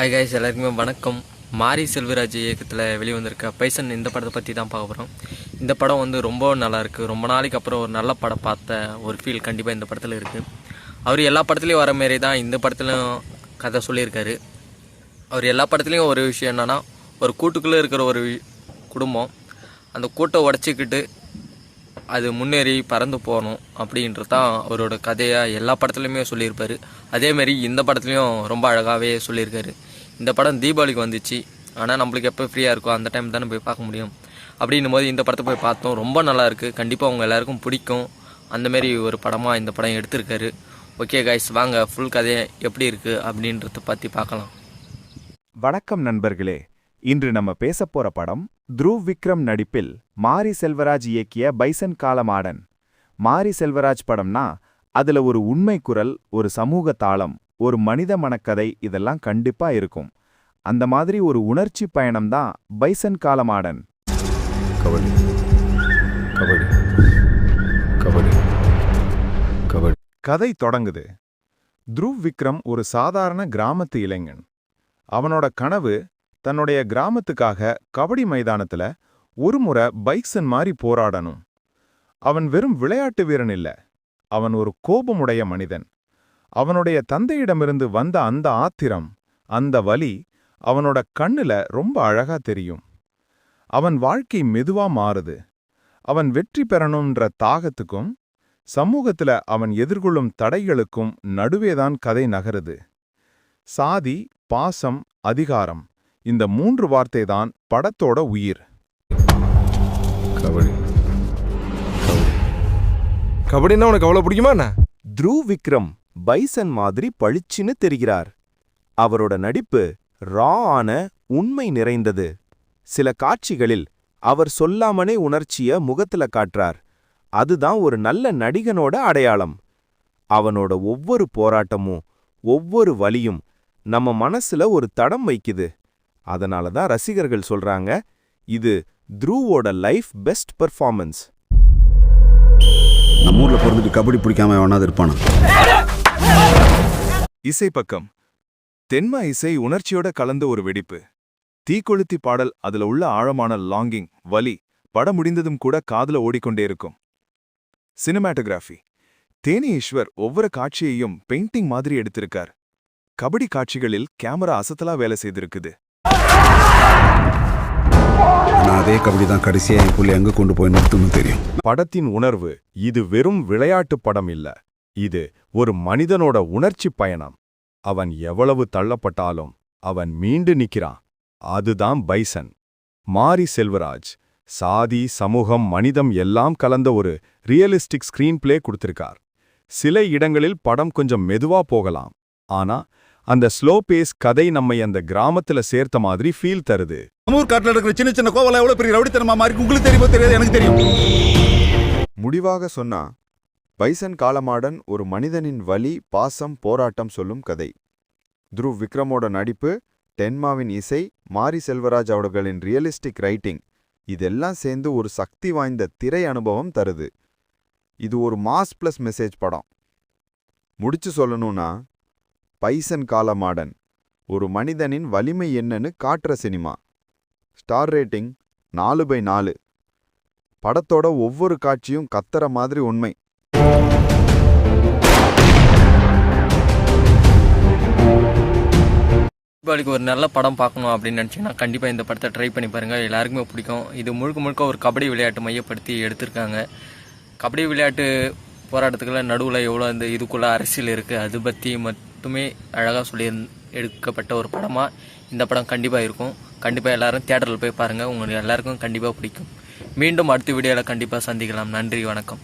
Hi guys எல்லாருக்குமே வணக்கம். மாரி செல்வராஜ் இயக்கத்தில் வெளிவந்திருக்க பைசன் இந்த படத்தை பற்றி தான் பார்க்க போகிறோம் இந்த படம் வந்து ரொம்ப நல்லாயிருக்கு ரொம்ப நாளைக்கு அப்புறம் ஒரு நல்ல படம் பார்த்த ஒரு ஃபீல் கண்டிப்பாக இந்த படத்தில் இருக்குது அவர் எல்லா படத்துலையும் வர மாரி தான் இந்த படத்துலையும் கதை சொல்லியிருக்காரு. அவர் எல்லா படத்துலையும் ஒரு விஷயம் என்னென்னா ஒரு கூட்டுக்குள்ளே இருக்கிற ஒரு வி- குடும்பம் அந்த கூட்டை உடச்சிக்கிட்டு அது முன்னேறி பறந்து போகணும் அப்படின்றது தான் அவரோட கதையாக எல்லா படத்துலையுமே சொல்லியிருப்பார். அதேமாரி இந்த படத்துலையும் ரொம்ப அழகாகவே சொல்லியிருக்காரு. இந்த படம் தீபாவளிக்கு வந்துச்சு. ஆனால் நம்மளுக்கு எப்போ ஃப்ரீயாக இருக்கோ அந்த டைம் தானே போய் பார்க்க முடியும். அப்படின்னும் போது இந்த படத்தை போய் பார்த்தோம். ரொம்ப நல்லாயிருக்கு கண்டிப்பாக உங்கள் எல்லாருக்கும் பிடிக்கும். அந்தமாரி ஒரு படமாக இந்த படம் எடுத்திருக்காரு. ஓகே கைஸ் வாங்க. ஃபுல் கதையை எப்படி இருக்குது அப்படின்றத பற்றி பார்க்கலாம். வணக்கம் நண்பர்களே. இன்று நம்ம பேசப்போகிற படம் த்ருவ் விக்ரம் நடிப்பில் மாரி செல்வராஜ் இயக்கிய பைசன் காலமாடன். மாரி செல்வராஜ் படம்னா அதில் ஒரு உண்மை குரல் ஒரு சமூக தாளம் ஒரு மனித மனக்கதை இதெல்லாம் கண்டிப்பா இருக்கும். அந்த மாதிரி ஒரு உணர்ச்சி பயணம்தான் பைசன் காலமாடன். கபடி. கபடி. கபடி. கபடி. கதை தொடங்குது. த்ருவ் விக்ரம் ஒரு சாதாரண கிராமத்து இளைஞன். அவனோட கனவு தன்னுடைய கிராமத்துக்காக கபடி மைதானத்துல ஒரு முறை பைக்சன் மாதிரி போராடணும். அவன் வெறும் விளையாட்டு வீரன் இல்ல. அவன் ஒரு கோபமுடைய மனிதன். அவனுடைய தந்தையிடமிருந்து வந்த அந்த ஆத்திரம் அந்த வலி அவனோட கண்ணுல ரொம்ப அழகா தெரியும். அவன் வாழ்க்கை மெதுவா மாறுது. அவன் வெற்றி பெறணும்ன்ற தாகத்துக்கும் சமூகத்துல அவன் எதிர்கொள்ளும் தடைகளுக்கும் நடுவேதான் கதை நகருது. சாதி பாசம் அதிகாரம் இந்த மூன்று வார்த்தைதான் படத்தோட உயிர். கபடி. கபடி. கபடின்னா உனக்கு அவ்வளோ பிடிக்குமா என்ன? த்ருவ் விக்ரம் பைசன் மாதிரி பளிச்சுன்னு தெரிகிறார். அவரோட நடிப்பு ரா ஆன உண்மை நிறைந்தது. சில காட்சிகளில் அவர் சொல்லாமனே உணர்ச்சிய முகத்துல காட்டுறார். அதுதான் ஒரு நல்ல நடிகனோட அடையாளம். அவனோட ஒவ்வொரு போராட்டமும் ஒவ்வொரு வலியும் நம்ம மனசுல ஒரு தடம் வைக்குது. அதனால தான் ரசிகர்கள் சொல்றாங்க இது த்ரூவோட லைஃப் பெஸ்ட் பெர்ஃபார்மன்ஸ். நம்ம ஊர்ல பிறந்துட்டு கபடி பிடிக்காம எவனாவது இருப்பானா? இசை பக்கம். தென்ம இசை உணர்ச்சியோட கலந்த ஒரு வெடிப்பு. தீக்கொளுத்தி பாடல் அதுல உள்ள ஆழமான லாங்கிங் வலி படம் முடிந்ததும் கூட காதுல ஓடிக்கொண்டே இருக்கும். சினிமாட்டோகிராஃபி தேனி ஈஸ்வர் ஒவ்வொரு காட்சியையும் பெயிண்டிங் மாதிரி எடுத்திருக்கார். கபடி காட்சிகளில் கேமரா அசத்தலா வேலை செய்திருக்குது. அதே கபடி தான் கடைசியா என் புள்ளி எங்க கொண்டு போய் நிறுத்தும்னு தெரியும். படத்தின் உணர்வு இது வெறும் விளையாட்டு படம் இல்ல. இது ஒரு மனிதனோட உணர்ச்சி பயணம். அவன் எவ்வளவு தள்ளப்பட்டாலும் அவன் மீண்டு நிக்கிறான். அதுதான் பைசன். மாரி செல்வராஜ் சாதி சமூகம் மனிதம் எல்லாம் கலந்த ஒரு ரியலிஸ்டிக் ஸ்கிரீன் பிளே கொடுத்திருக்கார். சில இடங்களில் படம் கொஞ்சம் மெதுவா போகலாம். ஆனா அந்த ஸ்லோ பேஸ் கதை நம்மை அந்த கிராமத்துல சேர்த்த மாதிரி ஃபீல் தருது. ஊர் காட்டில் இருக்கிற சின்ன சின்ன கோவலை எவ்வளவு பெரிய ரவுடித்தனமா மாறி உங்களுக்கு தெரியுமோ தெரியாது எனக்கு தெரியும். முடிவாக சொன்னா பைசன் காலமாடன் ஒரு மனிதனின் வலி பாசம் போராட்டம் சொல்லும் கதை. துருவ் விக்ரமோட நடிப்பு டென்மாவின் இசை மாரி செல்வராஜ் அவர்களின் ரியலிஸ்டிக் ரைட்டிங் இதெல்லாம் சேர்ந்து ஒரு சக்தி வாய்ந்த திரை அனுபவம் தருது. இது ஒரு மாஸ் பிளஸ் மெசேஜ் படம். முடிச்சு சொல்லணும்னா பைசன் காலமாடன் ஒரு மனிதனின் வலிமை என்னன்னு காட்டுற சினிமா. ஸ்டார் ரேட்டிங் நாலு பை நாலு. படத்தோட ஒவ்வொரு காட்சியும் கத்தற மாதிரி உண்மை. தீபாவளிக்கு ஒரு நல்ல படம் பார்க்கணும் அப்படின்னு நினச்சிங்கன்னா கண்டிப்பாக இந்த படத்தை ட்ரை பண்ணி பாருங்கள் எல்லாருக்குமே பிடிக்கும். இது முழுக்க முழுக்க ஒரு கபடி விளையாட்டு மையப்படுத்தி எடுத்திருக்காங்க. கபடி விளையாட்டு போராட்டத்துக்குள்ள நடுவில் எவ்வளோ இந்த இதுக்குள்ளே அரசியல் இருக்குது அது பற்றி மட்டுமே அழகாக சொல்லி எடுக்கப்பட்ட ஒரு படமாக இந்த படம் கண்டிப்பாக இருக்கும். கண்டிப்பாக எல்லாரும் தேட்டரில் போய் பாருங்கள் உங்களுக்கு எல்லாருக்கும் கண்டிப்பாக பிடிக்கும். மீண்டும் அடுத்த வீடியோவில் கண்டிப்பாக சந்திக்கலாம். நன்றி வணக்கம்.